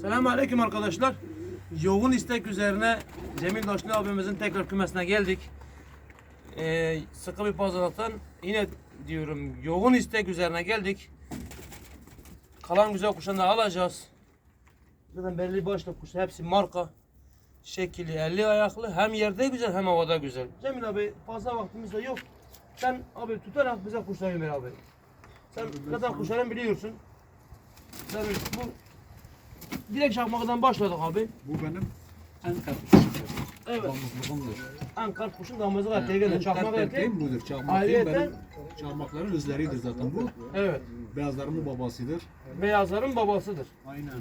Selamun Aleyküm arkadaşlar. Yoğun istek üzerine Cemil Daşlı abimizin tekrar kümesine geldik. Ee, sıkı bir pazarlıktan yine diyorum yoğun istek üzerine geldik. Kalan güzel da alacağız. Zaten belli başlı kuşlar hepsi marka. Şekili 50 ayaklı hem yerde güzel hem havada güzel. Cemil abi fazla vaktimiz de yok. Sen abi tutarak bize kuşları ver abi. Sen zaten kuşların biliyorsun. Sen bu direkt çakmaktan başladık abi. Bu benim en kart kuşumdur. Evet. Damızlığımdır. Ankara kuşun damızlık erkeği gelir. En Çakmak erkeğim budur. Çakmak Ayrıyeten- benim. Çakmakların özleridir zaten bu. Evet. Beyazlarımın babasıdır. Beyazların babasıdır. Aynen.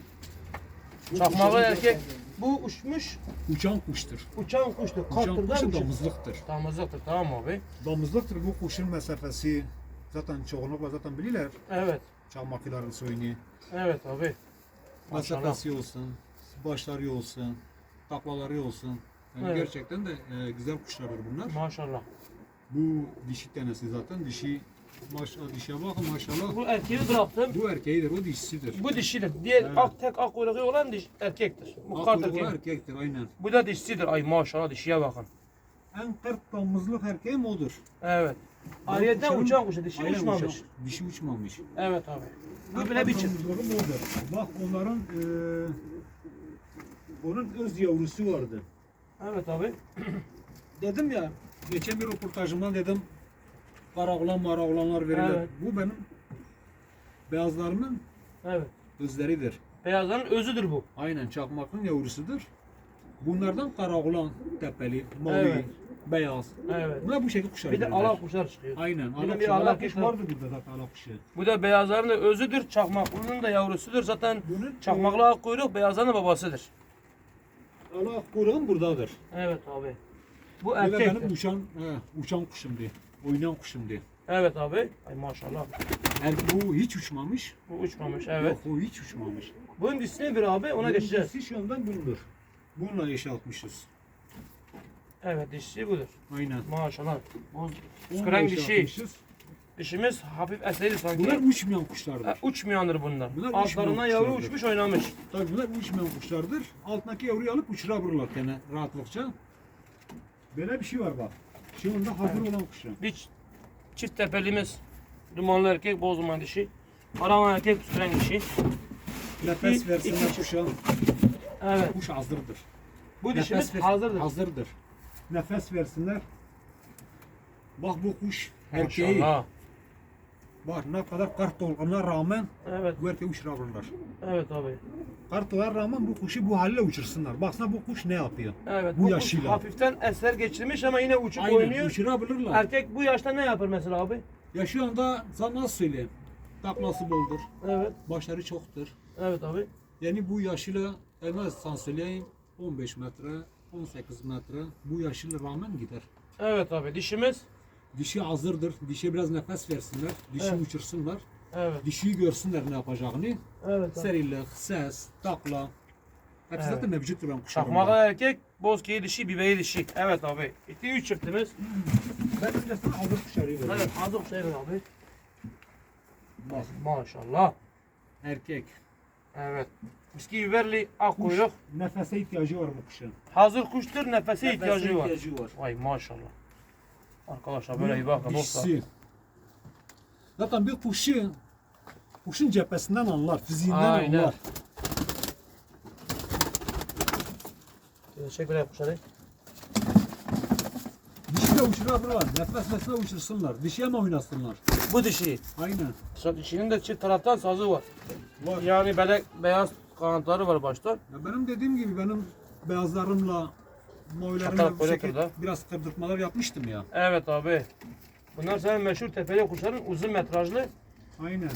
Çakmağı erkek. Bu uçmuş Uçan kuştur. uçan kuştur. Uçan kuşun uçur. damızlıktır. Damızlıktır tamam abi. Damızlıktır bu kuşun mesafesi. Zaten çoğunlukla zaten bilirler. Evet. Çakmakların soyunu. Evet abi. Maşallah. Mesafesi olsun. Başları olsun. Taklaları olsun. Yani Evet. gerçekten de e, güzel kuşlardır bunlar. Maşallah. Bu dişi tanesi zaten. Dişi maşallah dişe bakın maşallah. Bu erkeği bıraktım. Bu erkeğidir, o dişisidir. Bu dişidir. Diğer Evet. ak tek ak kuyruğu olan diş erkektir. Bu kart bu erkeği. erkektir aynen. Bu da dişsidir. Ay maşallah dişiye bakın. En kırk damızlık erkeğim odur. Evet. Ayrıca uçan kuşu dişi Aynen uçmamış. uçan- Dişi uçmamış. Evet abi. Bu bile biçim. damızlığım odur. Bak onların eee onun öz yavrusu vardı. Evet abi. Dedim ya geçen bir röportajımdan dedim karaoğlan maraoğlanlar verirler. Evet. Bu benim beyazlarımın Evet. özleridir. Beyazların özüdür bu. Aynen çakmakın yavrusudur. Bunlardan karaoğlan tepeli, mavi, Evet. Beyaz. Evet. Bunlar bu şekilde kuşlar. Bir de ala kuşlar çıkıyor. Aynen. Ala bir kuşu. ala kuş vardı burada zaten ala kuşu. Bu da beyazların da özüdür. Çakmaklının da yavrusudur. Zaten Bunun çakmaklı ak kuyruk beyazların da babasıdır. ala kuyruğum buradadır. Evet abi. Bu Bu da benim erkektir. uçan, he, uçan kuşum diye. Oynayan kuşum diye. Evet abi. Ay maşallah. Er, bu hiç uçmamış. Bu uçmamış. Evet. Yok o hiç uçmamış. Bunun dişine bir abi ona geçeceğiz. Birincisi şu andan bundur. Bununla eşaltmışız. Evet dişi budur. Aynen. Maşallah. Bununla skren dişi. Dişimiz hafif eseri sanki. Bunlar uçmayan kuşlardır. Ha, uçmayandır bunlar. Bunlar Altlarından uçmayan yavru kuşlardır. uçmuş oynamış. Tabii bunlar uçmayan kuşlardır. Altındaki yavruyu alıp uçurabilirler gene rahatlıkça. Böyle bir şey var bak. Şu anda hazır olan kuşlar. Bir çift tepelimiz. Dumanlı erkek, boz duman dişi. Araman erkek, skren dişi. Nefes versinler kuşa. Evet. Kuş hazırdır. Bu Nefes dişimiz ver- hazırdır. Hazırdır. Nefes versinler. Bak bu kuş erkeği. Maşallah. Bak ne kadar kart olgana rağmen Evet. bu erkeği uçurabilirler. Evet abi. Kart olana rağmen bu kuşu bu halle uçursunlar. Baksana bu kuş ne yapıyor. Evet. Bu kuş yaşıyla. hafiften eser geçirmiş ama yine uçup Aynen oynuyor. uçurabilirler. Erkek bu yaşta ne yapar mesela abi? Ya şu anda sana nasıl söyleyeyim? Taklası boldur. Evet. Başarı çoktur. Evet abi. Yani bu yaşıyla en az sana söyleyeyim 15 metre, 18 metre bu yaşıyla rağmen gider. Evet abi. Dişimiz. Dişi hazırdır. Dişe biraz nefes versinler. Dişi Evet. uçursunlar. Evet. Dişiyi görsünler ne yapacağını. Evet abi. Serilik, ses, takla. Hepsi Evet. zaten mevcuttur ben kuşlarımda. Çakmağı erkek, bozkeyi dişi, bibeyi dişi. Evet abi. İki üç çiftimiz. Ben önce sana hazır kuşları veriyorum. Evet. Hazır ver abi. Bak, Maşallah. erkek. Evet. Miski biberli ak Kuş, kuyruk. nefese ihtiyacı var bu kuşun. Hazır kuştur, nefese Nefese ihtiyacı var. ihtiyacı var. Vay maşallah. Arkadaşlar böyle bir bakın dostlar. Dişisi. Zaten bir kuşu kuşun cephesinden anlar, fiziğinden Aynen. anlar. Böyle kuşları. Uçurabilirler. Nefes nefese uçursunlar. Dişi ama oynasınlar. Bu dişi. Aynen. Dişinin de çift taraftan sazı var. Var. Yani böyle beyaz kanatları var başta. Ya benim dediğim gibi benim beyazlarımla Çatal mavilerimle bu burada. biraz kırdırtmalar yapmıştım ya. Evet abi. Bunlar senin meşhur tepeli kuşların uzun metrajlı. Aynen.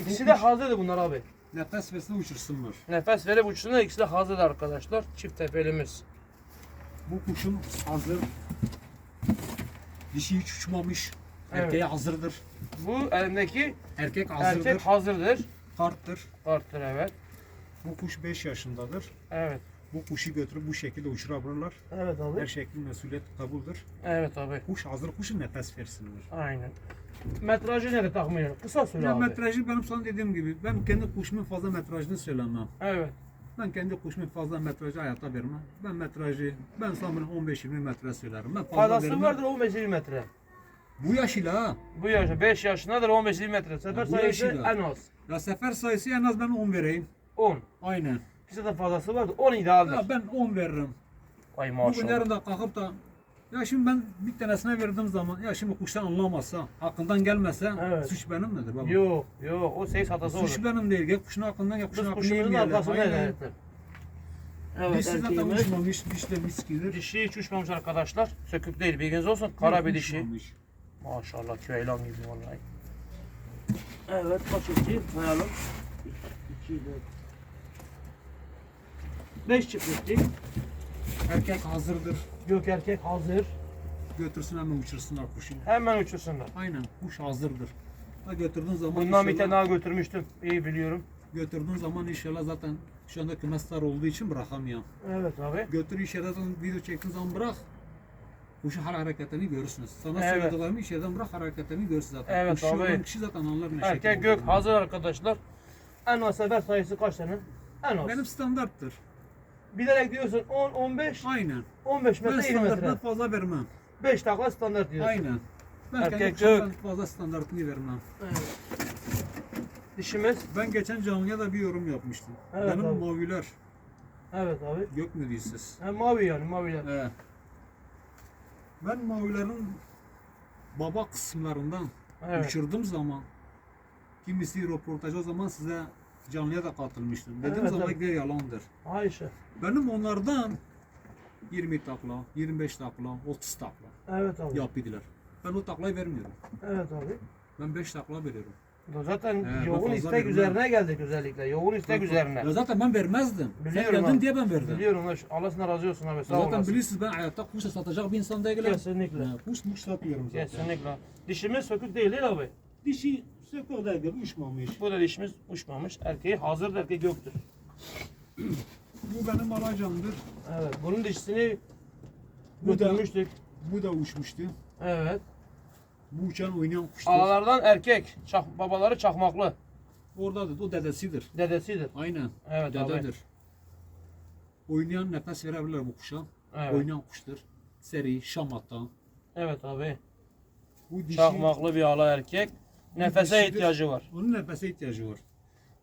İkisi de hazırdı bunlar abi. Nefes versin uçursunlar. Nefes verip uçtuğunda ikisi de hazır arkadaşlar. Çift tepelimiz. Bu kuşum hazır. Dişi hiç uçmamış. Evet. Erkeğe hazırdır. Bu elindeki Erkek hazırdır. erkek hazırdır. Karttır. Arttır evet. Bu kuş 5 yaşındadır. Evet. Bu kuşu götürüp bu şekilde uçurabilirler. Evet Her abi. şeklin mesuliyet kabuldür. Evet abi. Kuş hazır kuşun nefes versinler. Aynen. Metrajı ne de tahminen? Kısa süre Ya abi. metrajı benim sana dediğim gibi ben kendi kuşumun fazla metrajını söylemem. Evet. Ben kendi kuşumu fazla metrajı hayatta vermem. Ben metrajı, ben sanırım 15-20 metre söylerim. Ben fazla Fazlası vermem. vardır 15-20 metre. Bu yaş ile ha. Bu yaşta 5 yaşındadır 15-20 metre. Sefer bu sayısı yaşıyla. en az. Ya sefer sayısı en az ben 10 vereyim. 10. Aynen. Bizde de fazlası vardı. 10 idealdir. Ya ben 10 veririm. Ay Bugün maşallah. yarın da kalkıp da ya şimdi ben bir tanesine verdiğim zaman ya şimdi kuştan anlamazsa, hakkından gelmezse Evet. suç benim midir baba? Yok yok o seyis hatası olur. Suç benim değil. Gel kuşun hakkından gel kuşun Biz hakkını kuşumuzun yemeyelim. arkasında Aynen. Evet Dişi zaten erkeğimiz. uçmamış, diş de miskidir. Dişi hiç uçmamış arkadaşlar. Sökük değil bilginiz olsun. Kara bir dişi. Uçmamış. Maşallah köylan gibi vallahi. Evet kaç iki koyalım. 2 4 5 çiftlikti. Erkek hazırdır. Gök erkek hazır. Götürsün hemen uçursunlar kuşu. Hemen uçursunlar. Aynen kuş hazırdır. Ha götürdüğün zaman Bundan bir inşallah- tane daha götürmüştüm. İyi biliyorum. götürdüğün zaman inşallah zaten şu anda kümesler olduğu için bırakamıyorum. Evet abi. Götür işe zaten video çektiğin zaman bırak. Kuşu hal hareketini görürsünüz. Sana Evet. söylediklerimi işlerden bırak hareketini görürsün zaten. Evet Kuşu abi. olan kişi zaten anlar ne şekilde Erkek gök olduğunu. hazır arkadaşlar. En az sefer sayısı kaç tane? En az. Benim standarttır. Bilerek diyorsun 10 15 Aynen. 15 Ben metre 20 standarttan metre. fazla vermem. 5 takla standart diyorsun. Aynen. Ben Erkek kuşumdan fazla standartını vermem. Evet. Dişimiz. Ben geçen canlıya da bir yorum yapmıştım. Evet Benim abi. maviler Evet abi. gök mü diyorsunuz? Ha, mavi yani maviler. He. Ben mavilerin baba kısımlarından Evet. uçurduğum zaman kimisi röportaj o zaman size canlıya da katılmıştım. Dediğim Evet, zaman evet. yalandır. Ayşe. Benim onlardan 20 takla, 25 takla, 30 takla Evet abi. yapıyorlar. Ben o taklayı vermiyorum. Evet abi. Ben 5 takla veriyorum. Zaten ben yoğun istek vermem. üzerine geldik özellikle. Yoğun istek üzerine. Ya zaten ben vermezdim. Biliyorum Sen geldin abi. diye ben verdim. Biliyorum. Allah sana razı olsun abi. Sağ zaten olasın. bilirsiniz ben hayatta kuş satacak bir insan değilim. Kesinlikle. He, Kuş muş satmıyorum zaten. Kesinlikle. Dişimiz sökük değil değil abi. Dişi söküyor değil, uçmamış. Bu da dişimiz uçmamış. Erkeği hazır erkeği göktür. Bu benim alacağımdır. Evet. Bunun dişisini Bu da- götürmüştük. Bu da uçmuştu. Evet. Bu uçan oynayan kuştur. Alalardan erkek. Çak, babaları çakmaklı. Oradadır. O dedesidir. Dedesidir. Aynen. Evet abi. Dededir. Oynayan nefes verebilirler bu kuşa. Evet. Oynayan kuştur. Seri, şamata. Evet abi. Bu dişi, Çakmaklı bir ala erkek. Nefese dişidir. ihtiyacı var. onun nefese ihtiyacı var.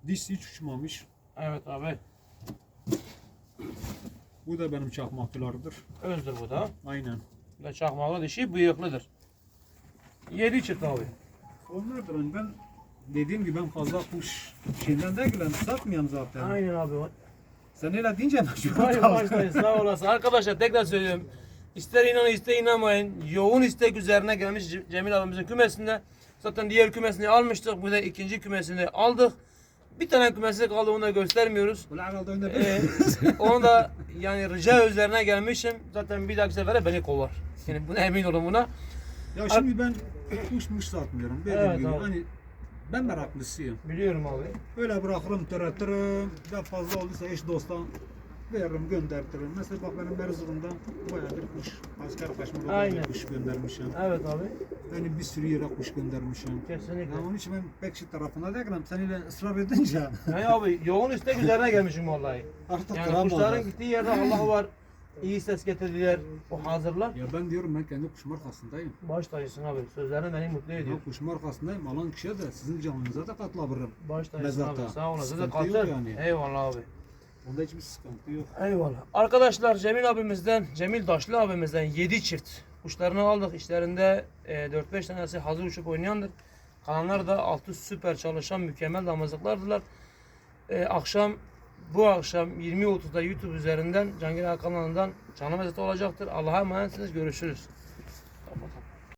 Dişi hiç uçmamış. Evet abi. Bu da benim çakmakçılardır. Özdür bu da. Aynen. Bu da çakmaklı dişi bıyıklıdır. Yedi çıt abi. Onlardır. hani ben dediğim gibi ben fazla kuş şeyden de gelen satmıyorum zaten. Aynen abi. Sen öyle deyince ben Hayır başlayın sağ olasın. Arkadaşlar tekrar söylüyorum. İster inanın ister inanmayın. Yoğun istek üzerine gelmiş Ce- Cemil abimizin kümesinde. Zaten diğer kümesini almıştık. Bu da ikinci kümesini aldık. Bir tane kümesi kaldı onu da göstermiyoruz. Ee, onu da yani rica üzerine gelmişim. Zaten bir dahaki sefere beni kovar. Yani buna emin olun buna. Ya şimdi ben kuş muş satmıyorum. Evet, gibi abi. hani ben meraklısıyım. Biliyorum abi. Öyle bırakırım törettirim. Ne fazla olduysa eş dosttan veririm göndertirim. Mesela bak benim Erzurum'da bayağı bir kuş. Asker kaçma kuş göndermişim. Evet abi. Benim bir sürü yere kuş göndermişim. Kesinlikle. Ya onun için ben Bekşi tarafına değilim. Sen ısrar edince Yani abi yoğun istek üzerine gelmişim vallahi. artık Yani kuşların gittiği yerde Allah var. İyi ses getirdiler. O hazırlar. Ya ben diyorum ben kendi kuşum arkasındayım. Baş tacısın abi. Sözlerin beni mutlu ediyor. Ya kuşum arkasındayım. Alan kişiye de sizin canınıza da katılabilirim. Baş tacısın abi. Mezarda. Sağ olasın. Sıkıntı Katıl. yok yani. Eyvallah abi. Onda hiçbir sıkıntı yok. Eyvallah. Arkadaşlar Cemil abimizden, Cemil Daşlı abimizden 7 çift kuşlarını aldık. İşlerinde e, 4-5 tanesi hazır uçup oynayandır. Kalanlar da altı süper çalışan mükemmel damızlıklardılar. E, akşam bu akşam 20.30'da YouTube üzerinden Cangir kanalından canlı mezeti olacaktır. Allah'a emanetsiniz. Görüşürüz.